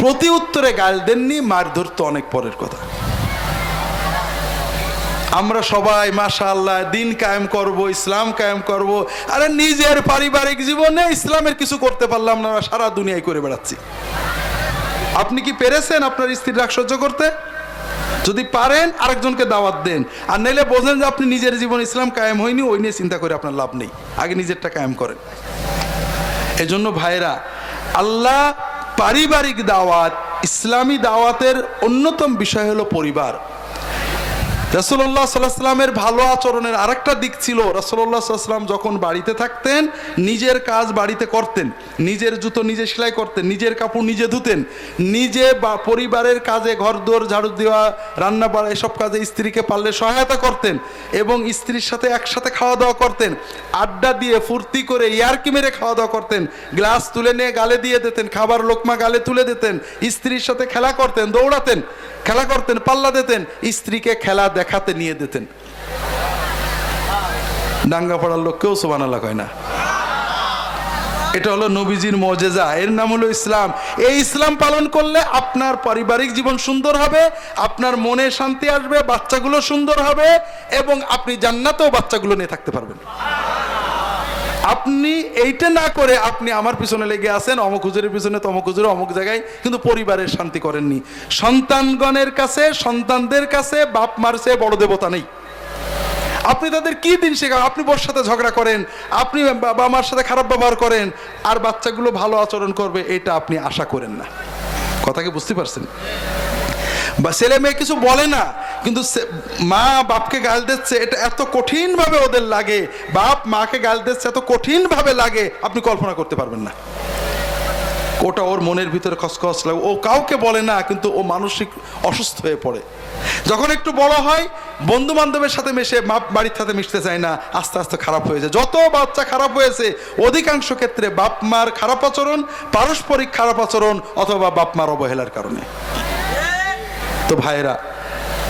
প্রতি উত্তরে গাল দেননি মারধর তো অনেক পরের কথা। আমরা সবাই, মাশাআল্লাহ, দিন কায়েম করব, ইসলাম কায়েম করব। আরে নিজের পারিবারিক জীবনে ইসলামের কিছু করতে পারলাম না সারা দুনিয়ায় করে বেড়াচ্ছি। আপনি কি পেরেছেন আপনার স্ত্রীর রাগ সহ্য করতে? যদি পারেন, আরেকজনকে দাওয়াত দেন। আর নাইলে বোঝেন যে আপনি নিজের জীবন ইসলাম কায়েম হয়নি, ওই নিয়ে চিন্তা করে আপনার লাভ নেই। আগে নিজেরটা কায়েম করেন। এজন্য ভাইরা আল্লাহ পারিবারিক দাওয়াত ইসলামী দাওয়াতের অন্যতম বিষয় হলো পরিবার। রসল্লাহ সাল্লাহামের ভালো আচরণের আরেকটা দিক ছিল রসল্লাহ সাল্লাম যখন বাড়িতে থাকতেন, নিজের কাজ বাড়িতে করতেন, নিজের জুতো নিজে সেলাই করতেন, নিজের কাপড় নিজে ধুতেন, নিজে বা পরিবারের কাজে ঘর দোর ঝাড়ু দেওয়া, রান্না বাড়া, এসব কাজে স্ত্রীকে পারলে সহায়তা করতেন এবং স্ত্রীর সাথে একসাথে খাওয়া দাওয়া করতেন, আড্ডা দিয়ে ফুর্তি করে ইয়ারকি মেরে খাওয়া দাওয়া করতেন, গ্লাস তুলে নিয়ে গালে দিয়ে দিতেন, খাবার লোকমা গালে তুলে দিতেন, স্ত্রীর সাথে খেলা করতেন, দৌড়াতেন খেলা করতেন, পাল্লা দিতেন, স্ত্রীকে খেলা দেখাতে নিয়ে দিতেন। ডাঙ্গা পড়ার লোক কেউ সোবান আল্লাহ কয় না। এটা হলো নবীজির মজেজা, এর নাম হলো ইসলাম। এই ইসলাম পালন করলে আপনার পারিবারিক জীবন সুন্দর হবে, আপনার মনে শান্তি আসবে, বাচ্চাগুলো সুন্দর হবে, এবং আপনি জান্নাতেও বাচ্চাগুলো নিয়ে থাকতে পারবেন। আপনি এইটা না করে আপনি আমার পিছনে লেগে আছেন, অমুক হুজুরের পিছনে, তমক হুজুরে অমুক জায়গায়, কিন্তু পরিবারের শান্তি করেননি। সন্তানগণের কাছে, সন্তানদের কাছে বাপ মারছে বড় দেবতা নেই। আপনি তাদের কি দিন শেখান আপনি বোর সাথে ঝগড়া করেন, আপনি বাবা মার সাথে খারাপ ব্যবহার করেন, আর বাচ্চাগুলো ভালো আচরণ করবে, এটা আপনি আশা করেন না। কথা কি বুঝতে পারছেন? বা ছেলে মেয়ে কিছু বলে না কিন্তু মা বাপকে গাল দিচ্ছে, এটা এত কঠিনভাবে ওদের লাগে। বাপ মাকে গাল দিচ্ছে, এত কঠিনভাবে লাগে। আপনি কল্পনা করতে পারবেন না। ওটা ওর মনের ভিতরে খসখস লাগে। ও কাউকে বলে না, কিন্তু ও মানসিক অসুস্থ হয়ে পড়ে। যখন একটু বড় হয় বন্ধু বান্ধবের সাথে মিশে, বাপ বাড়ির সাথে মিশতে চায় না, আস্তে আস্তে খারাপ হয়ে যায়। যত বাচ্চা খারাপ হয়েছে, অধিকাংশ ক্ষেত্রে বাপ মার খারাপ আচরণ, পারস্পরিক খারাপ আচরণ, অথবা বাপ মার অবহেলার কারণে। তো ভাইরা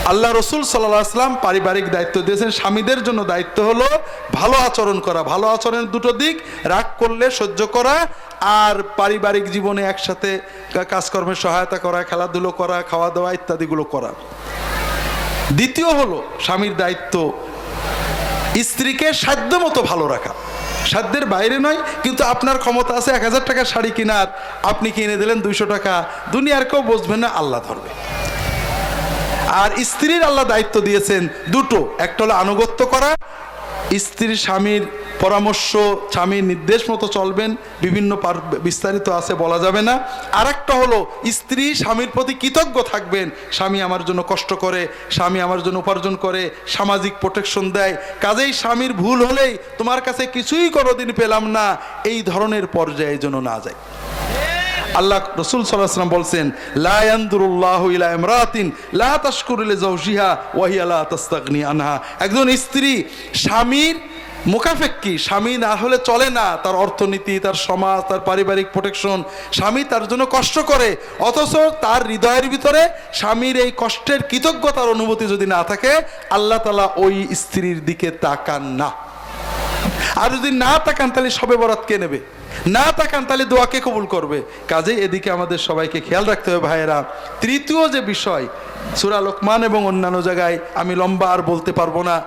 আল্লাহ রসুল সাল্লাহ আসলাম পারিবারিক দায়িত্ব দিয়েছেন। স্বামীদের জন্য দায়িত্ব হলো ভালো আচরণ করা। ভালো আচরণের দুটো দিক, রাগ করলে সহ্য করা আর পারিবারিক জীবনে একসাথে কা- কাজকর্মের সহায়তা করা, খেলাধুলো করা খাওয়া দাওয়া ইত্যাদিগুলো করা। দ্বিতীয় হলো স্বামীর দায়িত্ব স্ত্রীকে সাধ্য মতো ভালো রাখা। সাধ্যের বাইরে নয়, কিন্তু আপনার ক্ষমতা আছে এক হাজার টাকার শাড়ি কেনার। আপনি কিনে দিলেন দুইশো টাকা। দুনিয়ার কেউ বুঝবে না, আল্লাহ ধরবে। আর স্ত্রীর আল্লাহ দায়িত্ব দিয়েছেন দুটো। একটা হলো আনুগত্য করা, স্ত্রীর স্বামীর পরামর্শ, স্বামীর নির্দেশ মতো চলবেন, বিভিন্ন বিস্তারিত আছে বলা যাবে না। আর একটা হলো, স্ত্রী স্বামীর প্রতি কৃতজ্ঞ থাকবেন, স্বামী আমার জন্য কষ্ট করে, স্বামী আমার জন্য উপার্জন করে, সামাজিক প্রোটেকশন দেয়। কাজেই স্বামীর ভুল হলেই তোমার কাছে কিছুই কোনোদিন পেলাম না, এই ধরনের পর্যায়ে যেন না যায়। আল্লাহ রসুল সাল্লাম বলছেন, লা ইয়ানদুরুল্লাহু ইলা ইমরাতিন, লা তাশকুরু লিজাওজিহা ওয়া হিয়া লা তাস্তাগনি আনহা। একজন স্ত্রী, স্বামীর মুখাফেক্কি স্বামী না হলে চলে না, তার অর্থনীতি, তার সমাজ, তার পারিবারিক প্রোটেকশন, স্বামী তার জন্য কষ্ট করে, অথচ তার হৃদয়ের ভিতরে স্বামীর এই কষ্টের কৃতজ্ঞতার অনুভূতি যদি না থাকে, আল্লাহ তালা ওই স্ত্রীর দিকে তাকান না। আর যদি না তাকান, তাহলে সবে বরাত কে নেবে? না তাকান, তাহলে দোয়াকে কবুল করবে? কাজেই এদিকে আমাদের সবাইকে খেয়াল রাখতে হবে ভাইয়েরা। তৃতীয় যে বিষয়, সুরা লোকমান এবং অন্যান্য জায়গায় আমি লম্বা আর বলতে পারব না।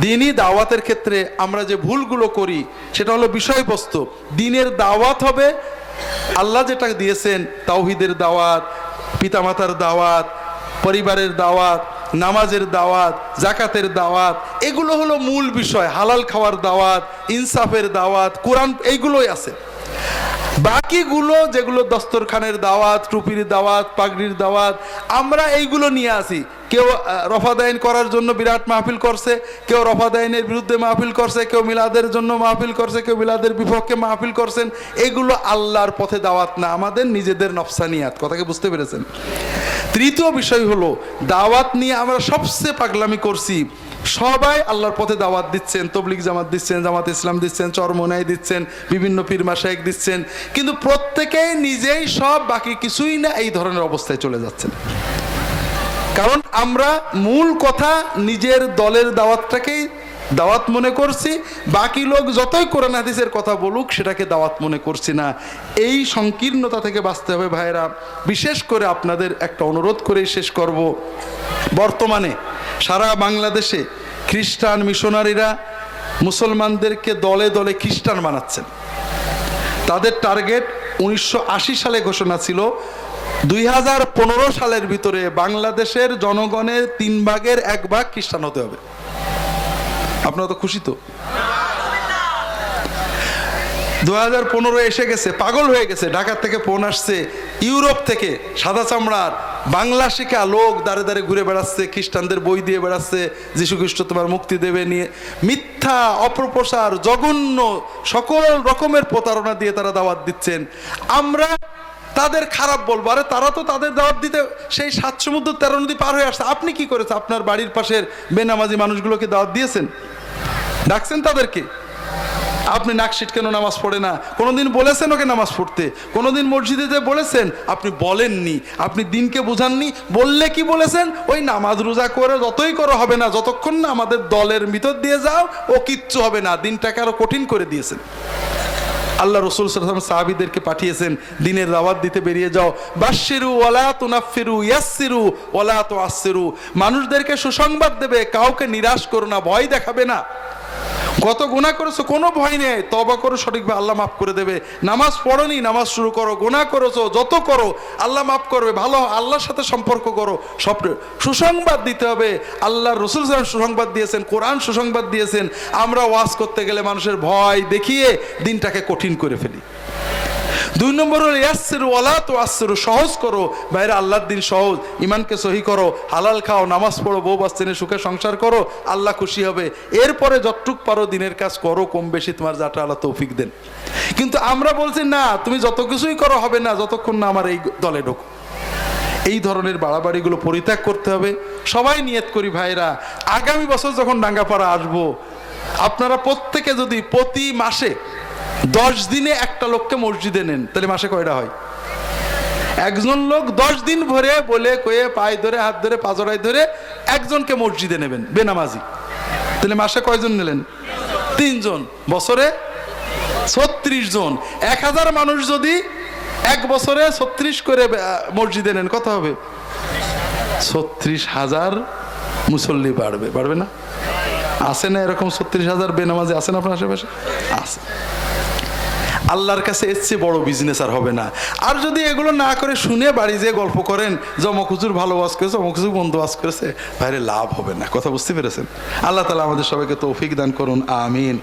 দিনই দাওয়াতের ক্ষেত্রে আমরা যে ভুলগুলো করি, সেটা হলো বিষয়বস্তু। দিনের দাওয়াত হবে, আল্লাহ যেটা দিয়েছেন, তাওহিদের দাওয়াত, পিতামাতার দাওয়াত, পরিবারের দাওয়াত নামাজের দাওয়াত জাকাতের দাওয়াত, এগুলো হলো মূল বিষয়। হালাল খাওয়ার দাওয়াত, ইনসাফের দাওয়াত, কোরআন, এইগুলোই আছে। বাকিগুলো যেগুলো দস্তরখানের দাওয়াত, টুপির দাওয়াত, পাগড়ির দাওয়াত, আমরা এইগুলো নিয়ে আসি। কেউ রফাদাইন করার জন্য বিরাট মাহফিল করছে, কেউ রফাদাইনের বিরুদ্ধে মাহফিল করছে, কেউ মিলাদের জন্য মাহফিল করছে, কেউ মিলাদের বিপক্ষে মাহফিল করছেন। এগুলো আল্লাহর পথে দাওয়াত না, আমাদের নিজেদের নফসানিয়াত। কথাকে বুঝতে পেরেছেন? তৃতীয় বিষয় হলো, দাওয়াত নিয়ে আমরা সবচেয়ে পাগলামি করছি। সবাই আল্লাহর পথে দাওয়াত দিচ্ছেন তবলিক জামাত দিচ্ছেন, জামাত ইসলাম দিচ্ছেন, চরমনাই দিচ্ছেন, বিভিন্ন পীর মাসায়েক দিচ্ছেন। কিন্তু প্রত্যেকেই নিজেই সব বাকি কিছুই না এই ধরনের অবস্থায় চলে যাচ্ছেন। কারণ আমরা মূল কথা নিজের দলের দাওয়াতটাকেই দাওয়াত মনে করছি, বাকি লোক যতই কোরআন হাদিসের কথা বলুক, সেটাকে দাওয়াত মনে করছি না। এই সংকীর্ণতা থেকে বাঁচতে হবে ভাইরা বিশেষ করে আপনাদের একটা অনুরোধ করেই শেষ করব। বর্তমানে সারা বাংলাদেশে খ্রিস্টান মিশনারিরা মুসলমানদেরকে দলে দলে খ্রিস্টান বানাচ্ছেন। তাদের টার্গেট উনিশশো আশি সালে ঘোষণা ছিল, দুই হাজার পনেরো সালের ভিতরে বাংলাদেশের জনগণের তিন ভাগের এক ভাগ খ্রিস্টান হতে হবে। আপনারা তো খুশি তো? দু হাজার পনেরো এসে গেছে, পাগল হয়ে গেছে, ঢাকার থেকে ফোন আসছে, ইউরোপ থেকে, সাদা চামড়ার, বাংলা শিখা লোক দাঁড়ে দাঁড়ে ঘুরে বেড়াচ্ছে, খ্রিস্টানদের বই দিয়ে বেড়াচ্ছে যীশু খ্রিস্ট তোমার মুক্তি দেবে নিয়ে, মিথ্যা অপপ্রসার জঘন্য, সকল রকমের প্রতারণা দিয়ে তারা দাওয়াত দিচ্ছেন। আমরা তাদের খারাপ বলব। আরে তারা তো তাদের দাওয়াত দিতে, সেই সাত সমুদ্র তেরো নদী পার হয়ে আসছে। আপনি কি করেছেন? আপনার বাড়ির পাশের বেনামাজি মানুষগুলোকে দাওয়াত দিয়েছেন? ডাকছেন তাদেরকে? আপনি নাকশিট কেন নামাজ পড়ে না। কোনোদিন বলেছেন ওকে নামাজ পড়তে? কোনোদিন মসজিদে যে বলেছেন, আপনি বলেননি। আপনি দিনকে বোঝাননি। বললে কি বলেছেন? ওই নামাজ রোজা করে যতই করো হবে না, যতক্ষণ না আমাদের দলের ভিতর দিয়ে যাও, ও কিচ্ছু হবে না। দিনটাকে আরও কঠিন করে দিয়েছেন। আল্লাহ রসুল সাল্লাম সাহাবিদেরকে পাঠিয়েছেন, দিনের দাওয়াত দিতে বেরিয়ে যাও। বাসিরু ওলা তুনাফিরু ইয়াসিরু ওলা তো আসিরু মানুষদেরকে সুসংবাদ দেবে, কাউকে নিরাশ করো না, ভয় দেখাবে না। কত গুণা করেছ, কোনো ভয় নেই। তবা করো, সঠিকভাবে আল্লাহ মাফ করে দেবে। নামাজ পড়নি নামাজ শুরু করো। গুণা করেছ, যত করো, আল্লাহ মাফ করবে। ভালো, আল্লাহর সাথে সম্পর্ক করো। সব সুসংবাদ দিতে হবে। আল্লাহ রসুল সাহেব সুসংবাদ দিয়েছেন, কোরআন সুসংবাদ দিয়েছেন। আমরা ওয়াজ করতে গেলে মানুষের ভয় দেখিয়ে দিনটাকে কঠিন করে ফেলি। দুই নম্বর হলো ইয়াসির ওয়ালা তো আসিরু সহজ করো। বাইরে আল্লাহর দিন সহজ। ইমানকে সহি করো, হালাল খাও, নামাজ পড়ো, বউ বাচ্চানে সুখে সংসার করো, আল্লাহ খুশি হবে। এরপরে যতটুক পারো দিনের কাজ করো, কম বেশি তোমার যাটা আল্লাহ তৌফিক দেন। কিন্তু আমরা বলছি, না, তুমি যত কিছুই করো হবে না, যতক্ষণ না আমার এই দলে ঢোকো। এই ধরনের বাড়াবাড়িগুলো পরিত্যাগ করতে হবে। সবাই নিয়ত করি, ভাইরা, আগামী বছর যখন ডাঙ্গাপাড়া আসব, আপনারা প্রত্যেকে যদি প্রতি মাসে দশ দিনে একটা লোককে মসজিদে নেন, তাহলে মাসে কয়টা হয়? একজন লোক দশ দিন ভরে বলে কয়ে পায়ে ধরে, হাত ধরে পাজরায় ধরে একজনকে মসজিদে নেবেন, বেনামাজি। তাহলে মাসে কয়জন নিলেন? তিনজন। বছরে ছত্রিশ জন। এক হাজার মানুষ যদি এক বছরে ছত্রিশ করে মসজিদে নেন, কত হবে? ছত্রিশ হাজার মুসল্লি বাড়বে বাড়বে না? আছে না এরকম ছত্রিশ হাজার বেনামাজি আসে না আপনার আশেপাশে? আছে। আল্লাহর কাছে এসছে বড় বিজনেস আর হবে না। আর যদি এগুলো না করে শুনে বাড়ি যেয়ে গল্প করেন জমকুচুর ভালো ওয়াজ করেছে অমকুচুর বন্ধু ওয়াজ করেছে বাইরে লাভ হবে না। কথা বুঝতে পেরেছেন? আল্লাহ তালা আমাদের সবাইকে তৌফিক দান করুন, আমিন।